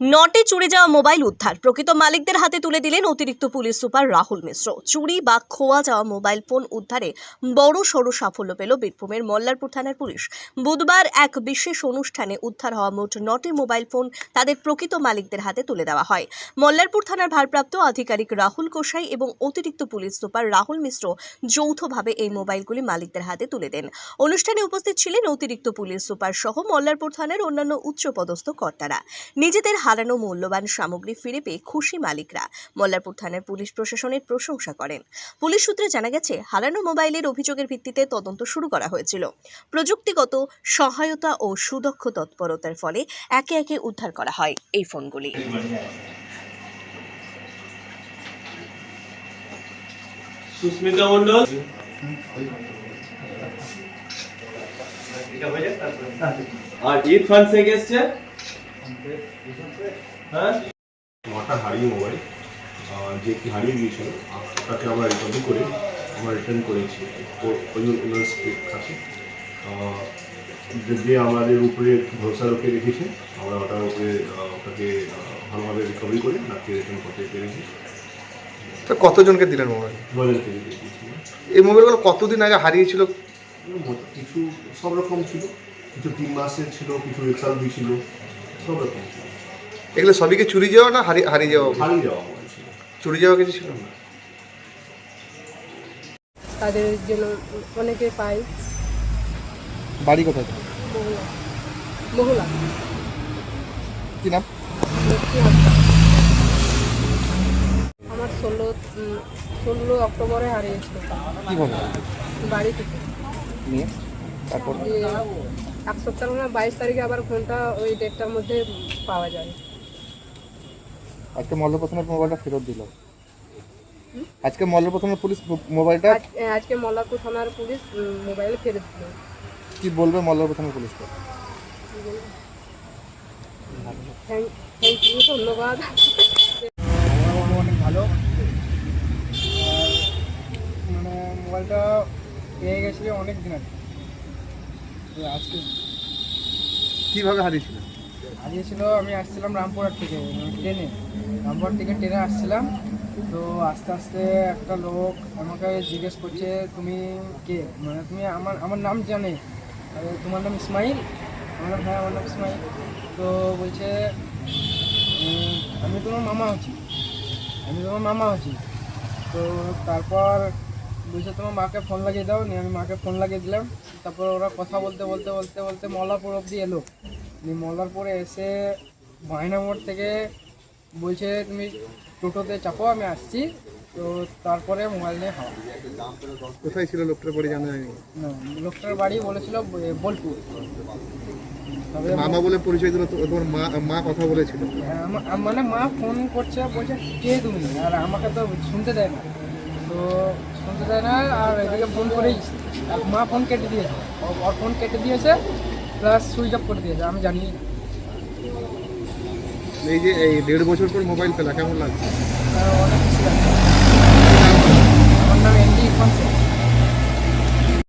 নটে চুরি যাওয়া মোবাইল উদ্ধার। প্রকৃত মালিকদের হাতে তুলে দিলেন অতিরিক্ত পুলিশ সুপার রাহুল মিশ্র। চুরি বা খোয়া যাওয়া মোবাইল ফোন উদ্ধারে বড় সড় সাফল্য পেল বীরভূমের মল্লারপুর থানার পুলিশ। বুধবার এক বিশেষ অনুষ্ঠানে উদ্ধার হওয়া মোট নটি মোবাইল ফোন তাদের প্রকৃত মালিকদের হাতে তুলে দেওয়া হয়। মল্লারপুর থানার ভারপ্রাপ্ত আধিকারিক রাহুল কোষাই এবং অতিরিক্ত পুলিশ সুপার রাহুল মিশ্র যৌথভাবে এই মোবাইলগুলি মালিকদের হাতে তুলে দেন। অনুষ্ঠানে উপস্থিত ছিলেন অতিরিক্ত পুলিশ সুপার সহ মল্লারপুর থানার অন্যান্য উচ্চপদস্থ কর্তারা। নিজেদের হারানো মূল্যবান সামগ্রী ফিরে পেয়ে খুশি মালিকরা। মল্লারপুর থানার পুলিশ প্রশাসনের প্রশংসা করেন। পুলিশ সূত্রে জানা গেছে হারানো মোবাইলের অভিযোগের ভিত্তিতে তদন্ত শুরু করা হয়েছিল। প্রযুক্তিগত সহায়তা ও সুদক্ষ তৎপরতার ফলে একে একে উদ্ধার করা হয়। এই ফোনগুলি। সুস্মিতা মন্ডল আর ইরফান শেখ এসছে হ্যাঁ নটা হারিয়ে মোবাইল যে কি হারিয়ে গিয়েছিল ওটাকে আমরা রিকভারি করে আমরা রিটার্ন করেছি। ওনার কাছে যে- আমাদের উপরে ভরসা রেখে রেখেছে আমরা ওটার উপরে ওটাকে ভালোভাবে রিকভারি করে ওনাকে রিটার্ন করতে পেরেছি। তো কতজনকে দিলেন মোবাইল এই মোবাইলগুলো কতদিন আগে হারিয়েছিল? কিছু সব রকম ছিল। কিছু তিন মাসের ছিল কিছু এক সাল দুই ছিল সব রকম এগুলো সবই কি চুরি যাওয়া না হারিয়ে হারিয়ে যাওয়া? হারিয়ে যাওয়া চুরি যাওয়া কিছু ছিল না? তাদের জন্য অনেকে পায় বাড়ি কোথায় মহুলা। কি নাম? আমার ষোলো ষোলো অক্টোবরে হারিয়েছিল কি বাড়ি থেকে। নিয়ে? তারপর? এক সপ্তাহ না বাইশ তারিখে আবার ফোনটা ওই ডেটটার মধ্যে পাওয়া যায় আজকে মল্লপ্রথমের মোবাইলটা ফেরত দিল। আজকে মল্লপ্রথমের পুলিশ মোবাইলটা আজকে মল্লারপুর থানার পুলিশ মোবাইল ফেরত দিল। কি বলবে মল্লপ্রথমের পুলিশকে? থ্যাংক থ্যাংক ইউ ধন্যবাদ। অনেক ভালো। আর মানে মোবাইলটা পেয়ে গেছিল অনেক দিন আগে। আজকে কীভাবে হারিয়েছিল? হারিয়েছিল আমি আসছিলাম রামপুরহাট থেকে মানে ট্রেনে। রামপুরহাট থেকে ট্রেনে আসছিলাম। তো আস্তে আস্তে একটা লোক আমাকে জিজ্ঞেস করছে তুমি কে? মানে তুমি আমার আমার নাম জানে। তোমার নাম ইসমাইল? আমার নাম হ্যাঁ আমার নাম ইসমাইল। তো বলছে আমি তোমার মামা হচ্ছি আমি তোমার মামা আছি। তো তারপর বলছে তোমার মাকে ফোন লাগিয়ে দাও নিয়ে আমি মাকে ফোন লাগিয়ে দিলাম। তারপর ওরা কথা বলতে বলতে বলতে বলতে মল্লারপুর অবধি এলো। নিয়ে মল্লারপুরে এসে বায়না মোড় থেকে বলছে তুমি টোটোতে চাপো আমি আসছি। তো তারপরে মোবাইল নিয়ে হাওয়া। কোথায় ছিল লোকটার বাড়ি জানা যায়নি? না লোকটার বাড়ি বলেছিল বোলপুর। তবে মামা বলে পরিচয় দিল তোমার মা মা কথা বলেছিল। হ্যাঁ, মানে মা ফোন করছে বলছে কে তুমি? আর আমাকে তো শুনতে দেয় না। তো শুনতে দেয় না আর এদিকে ফোন করেই আর মা ফোন কেটে দিয়েছে ওর ফোন কেটে দিয়েছে প্লাস সুইচ অফ করে দিয়েছে আমি জানি না এই যে এই দেড় বছর পর মোবাইল পেলা কেমন লাগছে অনেক কিছু লাগছে। আমার নাম এনডি ইরফান।